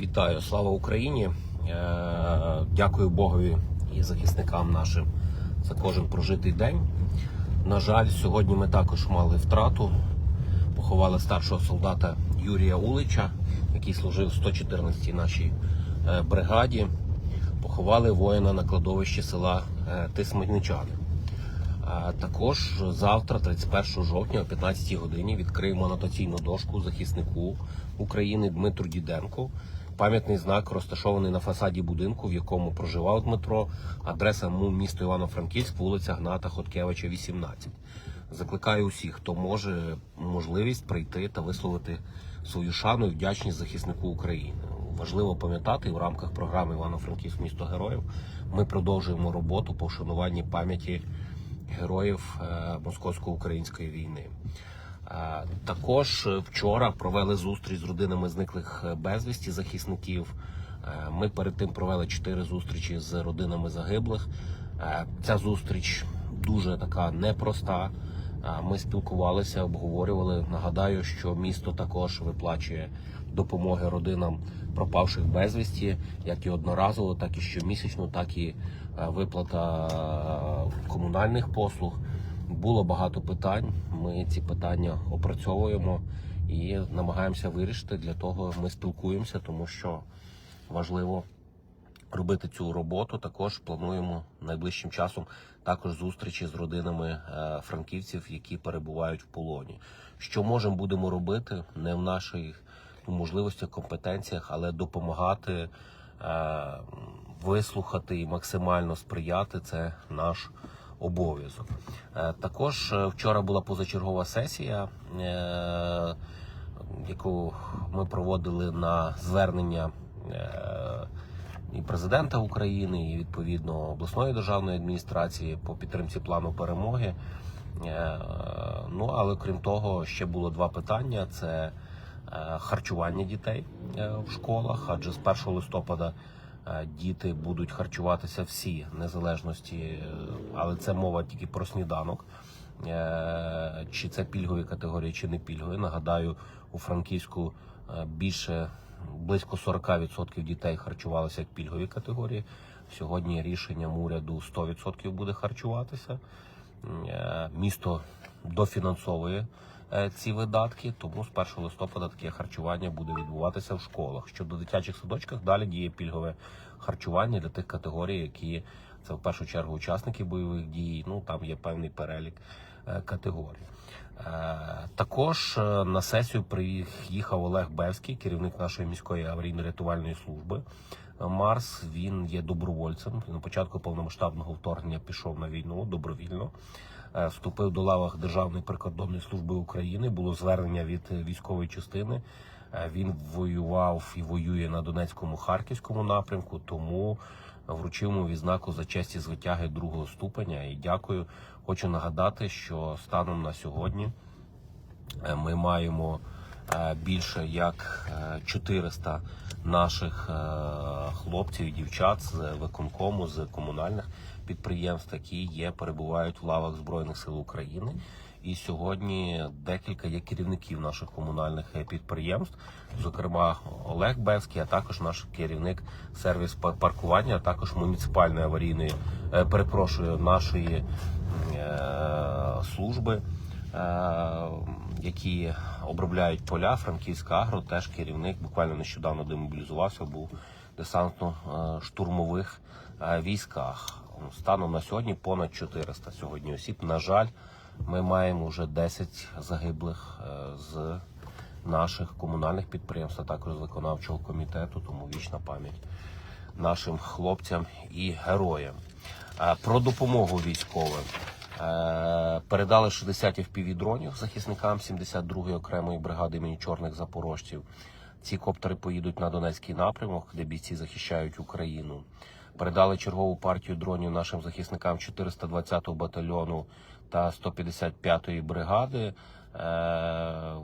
Вітаю, слава Україні! Е, Дякую Богові і захисникам нашим за кожен прожитий день. На жаль, сьогодні ми також мали втрату. Поховали старшого солдата Юрія Улича, який служив в 114-й нашій е, бригаді. Поховали воїна на кладовищі села е, Тисменничани. Також завтра, 31 жовтня, о 15 годині, відкриємо анотаційну дошку захиснику України Дмитру Діденку. Пам'ятний знак розташований на фасаді будинку, в якому проживав Дмитро. Адреса му місто Івано-Франківськ, вулиця Гната Хоткевича, 18. Закликаю усіх, хто може можливість прийти та висловити свою шану і вдячність захиснику України. Важливо пам'ятати в рамках програми Івано-Франківськ місто героїв. Ми продовжуємо роботу по вшануванні пам'яті героїв е, московсько-української війни. Також е, вчора провели зустріч з родинами зниклих е, безвісті захисників. Е, Ми перед тим провели чотири зустрічі з родинами загиблих. Ця зустріч дуже така непроста. Ми спілкувалися, обговорювали. Нагадаю, що місто також виплачує допомоги родинам пропавших безвісті, як і одноразово, так і щомісячно, так і виплата комунальних послуг. Було багато питань. Ми ці питання опрацьовуємо і намагаємося вирішити. Для того ми спілкуємося, тому що важливо робити цю роботу. Також плануємо найближчим часом також зустрічі з родинами е, франківців, які перебувають в полоні. Що можемо будемо робити не в наших ну, можливостях, компетенціях, але допомагати е, вислухати і максимально сприяти це наш обов'язок. Е, Також е, вчора була позачергова сесія, е, яку ми проводили на звернення. і президента України, і відповідно обласної державної адміністрації по підтримці плану перемоги. Ну але крім того, ще було два питання: це харчування дітей в школах, адже з 1 листопада діти будуть харчуватися всі незалежності, е, але це мова тільки про сніданок. Е, Чи це пільгові категорії, чи не пільгові. Нагадаю, у Франківську е, більше близько 40% дітей харчувалися як пільгові категорії. Сьогодні рішенням уряду 100% буде харчуватися. Е, Місто дофінансовує е, ці видатки, тому з 1 листопада таке харчування буде відбуватися в школах. Щодо дитячих садочках, далі діє пільгове харчування для тих категорій, які це в першу чергу учасники бойових дій. Ну там є певний перелік е, категорій. Е, Також е, на сесію приїхав Олег Бевський, керівник нашої міської аварійно-рятувальної служби. Е, Марс він є добровольцем. На початку повномасштабного вторгнення пішов на війну добровільно. Е, Вступив до лавах Державної прикордонної служби України. Було звернення від військової частини. Е, Він воював і воює на Донецькому харківському напрямку, тому вручив йому відзнаку за честь і звитяги другого ступеня. І дякую. Хочу нагадати, що станом на сьогодні е, ми маємо більше як е, 400 наших хлопців і дівчат з виконкому, з комунальних підприємств, які є, перебувають в лавах Збройних сил України. І сьогодні декілька є керівників наших комунальних е, підприємств, зокрема Олег Бевський, а також наш керівник сервіс паркування, а також муніципальної аварійної, е, перепрошую, нашої е, служби, які обробляють поля. Франківська Агро, теж керівник, буквально нещодавно демобілізувався, був десантно-штурмових е, військах. Станом на сьогодні понад 400 сьогодні осіб. На жаль, ми маємо вже 10 загиблих е, з наших комунальних підприємств, а також з виконавчого комітету, тому вічна пам'ять нашим хлопцям і героям. Е, Про допомогу військовим. Передали 60 FPV-дронів захисникам 72-ї окремої бригади імені чорних запорожців. Ці коптери поїдуть на Донецький напрямок, де бійці захищають Україну. Передали чергову партію дронів нашим захисникам 420-го батальйону та 155-ї бригади. Е,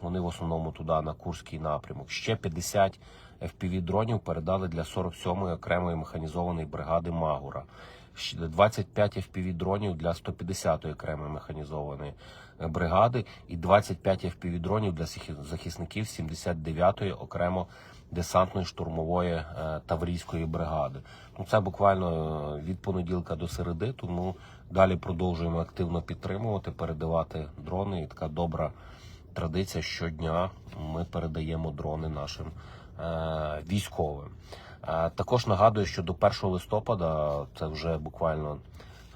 Вони в основному туди на Курський напрямок. Ще 50 FPV-дронів передали для 47-ї окремої механізованої бригади Магура. Щ- 25 FPV-дронів для 150-ї окремої механізованої е, бригади і 25 FPV-дронів для захисників 79-ї окремо десантної штурмової е, таврійської бригади. Ну це буквально е, від понеділка до середи, тому далі продовжуємо активно підтримувати, передавати дрони. І така добра традиція щодня ми передаємо дрони нашим е, військовим. Е, також нагадую, що до 1 листопада, це вже буквально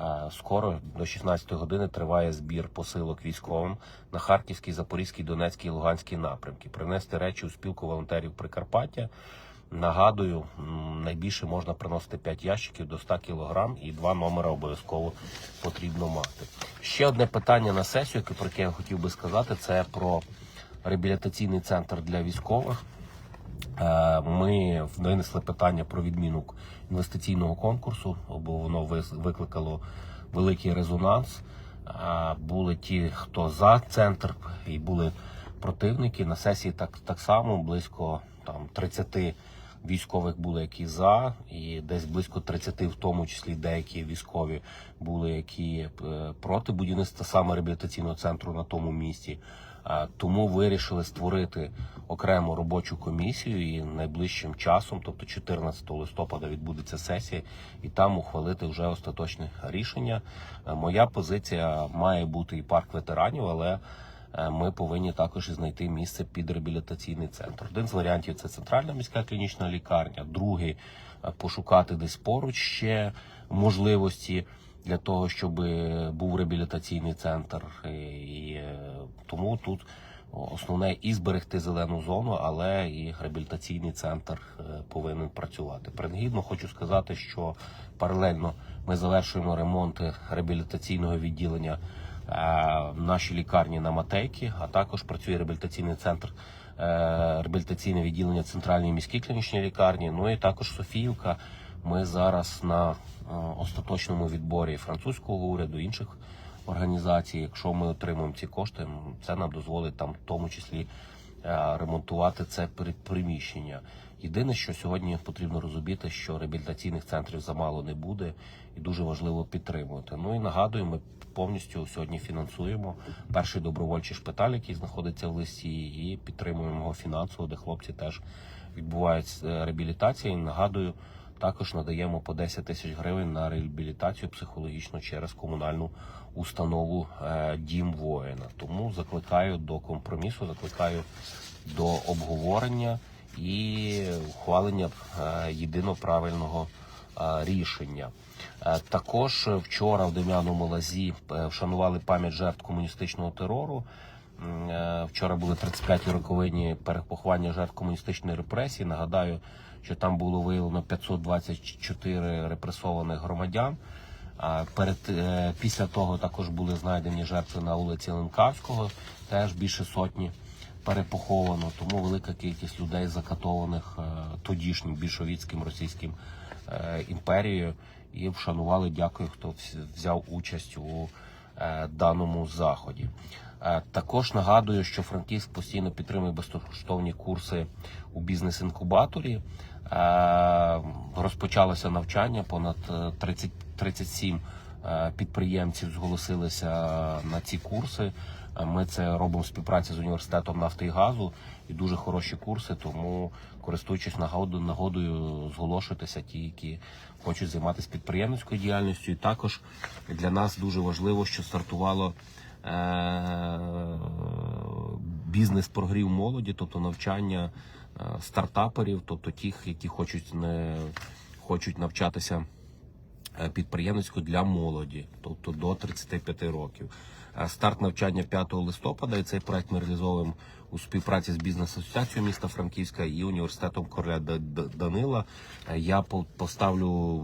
е, скоро, до 16 години, триває збір посилок військовим на Харківській, Запорізькій, Донецькій, Луганській напрямки. Принести речі у спілку волонтерів Прикарпаття. Нагадую, найбільше можна приносити 5 ящиків до 100 кг і два номера обов'язково потрібно мати. Ще одне питання на сесію, про яке я хотів би сказати, це про реабілітаційний центр для військових. Е, Ми винесли питання про відміну інвестиційного конкурсу, бо воно викликало великий резонанс. Е, Були ті, хто за центр, і були противники. На сесії так, так само близько там 30 військових були, які за, і десь близько 30, в тому числі деякі військові були, які е, проти будівництва саме реабілітаційного центру на тому місці. Е, Тому вирішили створити окрему робочу комісію і найближчим часом, тобто 14 листопада, відбудеться сесія, і там ухвалити вже остаточне рішення. Е, Моя позиція має бути і парк ветеранів, але ми повинні також знайти місце під реабілітаційний центр. Один з варіантів це центральна міська клінічна лікарня, другий е, пошукати десь поруч ще можливості для того, щоб був реабілітаційний центр. І, е, тому тут основне і зберегти зелену зону, але і реабілітаційний центр е, повинен працювати. Принагідно хочу сказати, що паралельно ми завершуємо ремонти реабілітаційного відділення е, в нашій лікарні на Матейки, а також працює реабілітаційний центр. е, Реабілітаційне відділення центральної міській клінічній лікарні. Ну і також Софіївка. Ми зараз на е, остаточному відборі французького уряду інших організацій. Якщо ми отримаємо ці кошти, це нам дозволить там, в тому числі, е, ремонтувати це при- приміщення. Єдине, що сьогодні потрібно розуміти, що реабілітаційних центрів замало не буде, і дуже важливо підтримувати. Ну і нагадую, ми повністю сьогодні фінансуємо перший добровольчий шпиталь, який знаходиться в листі, і підтримуємо його фінансово, де хлопці теж відбувають е, реабілітацію. І нагадую, також надаємо по 10 тисяч гривень на реабілітацію психологічну через комунальну установу е, Дім воїна. Тому закликаю до компромісу, закликаю до обговорення і ухвалення е, єдино правильного е, рішення. Е, Також вчора в Дем'яному лазі вшанували пам'ять жертв комуністичного терору. Вчора були 35-ті роковині перепоховання жертв комуністичної репресії. Нагадаю, що там було виявлено 524 репресованих громадян. Перед після того також були знайдені жертви на вулиці Ленкавського, теж більше сотні перепоховано. Тому велика кількість людей закатованих е, тодішнім більшовіцьким російським е, імперією. І вшанували. Дякую, хто взяв участь у е, даному заході. Також нагадую, що Франківськ постійно підтримує безкоштовні курси у бізнес-інкубаторі. Розпочалося навчання, понад е, 30, 37 е, підприємців зголосилися на ці курси. Ми це робимо в співпраці з університетом нафти і газу і дуже хороші курси. Тому, користуючись нагодою, зголошуйтеся ті, які хочуть займатися підприємницькою діяльністю. І також для нас дуже важливо, що стартувало е, бізнес прогрів молоді, тобто навчання е, стартаперів, тобто тих, які хочуть не хочуть навчатися підприємницьку для молоді, тобто до 35 років. Е, Старт навчання 5 листопада, і цей проект ми реалізовуємо у співпраці з бізнес-асоціацією міста Франківська і університетом Короля Данила. Е, Я по- поставлю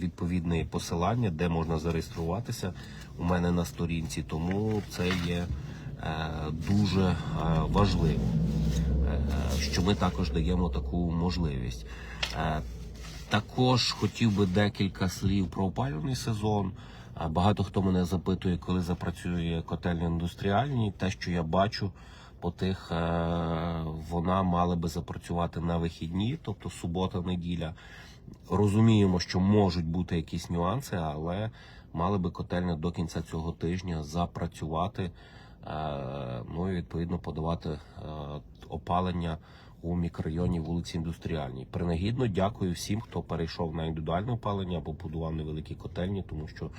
відповідне посилання, де можна зареєструватися у мене на сторінці, тому це є е, дуже е, важливо, е, що ми також даємо таку можливість. Також хотів би декілька слів про опалювальний сезон. Багато хто мене запитує, коли запрацює котельні індустріальні. Те, що я бачу, по тих е, вона мала би запрацювати на вихідні, тобто субота, неділя. Розуміємо, що можуть бути якісь нюанси, але мали би котельня до кінця цього тижня запрацювати. е, Ну і відповідно подавати е, опалення у мікрорайоні вулиці Індустріальній. Принагідно дякую всім, хто перейшов на індивідуальне опалення або будував невеликі котельні, тому що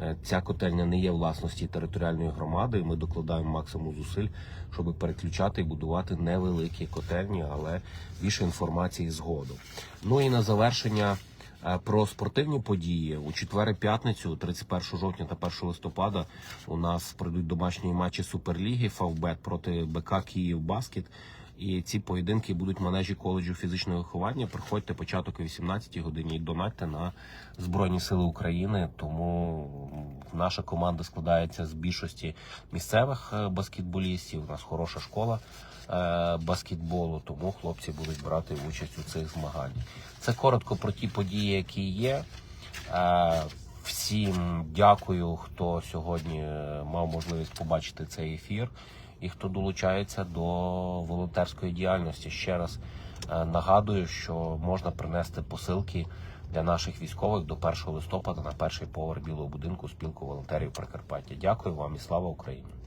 е, ця котельня не є власності територіальної громади. Ми докладаємо максимум зусиль, щоб переключати і будувати невеликі котельні, але більше інформації згодом. Ну і на завершення. е, Про спортивні події у четвер і п'ятницю, 31 жовтня та 1 листопада, у нас пройдуть домашні матчі Суперліги Фавбет проти БК Київ Баскет. І ці поєдинки будуть в манежі коледжу фізичного виховання. Приходьте початок о 18 годині і донатьте на Збройні Сили України. Тому наша команда складається з більшості місцевих е, баскетболістів. У нас хороша школа е, баскетболу, тому хлопці будуть брати участь у цих змаганнях. Це коротко про ті події, які є. Е, Всім дякую, хто сьогодні мав можливість побачити цей ефір і хто долучається до волонтерської діяльності. Ще раз е, нагадую, що можна принести посилки для наших військових до 1 листопада на перший поверх білого будинку спілку волонтерів Прикарпаття. Дякую вам і слава Україні!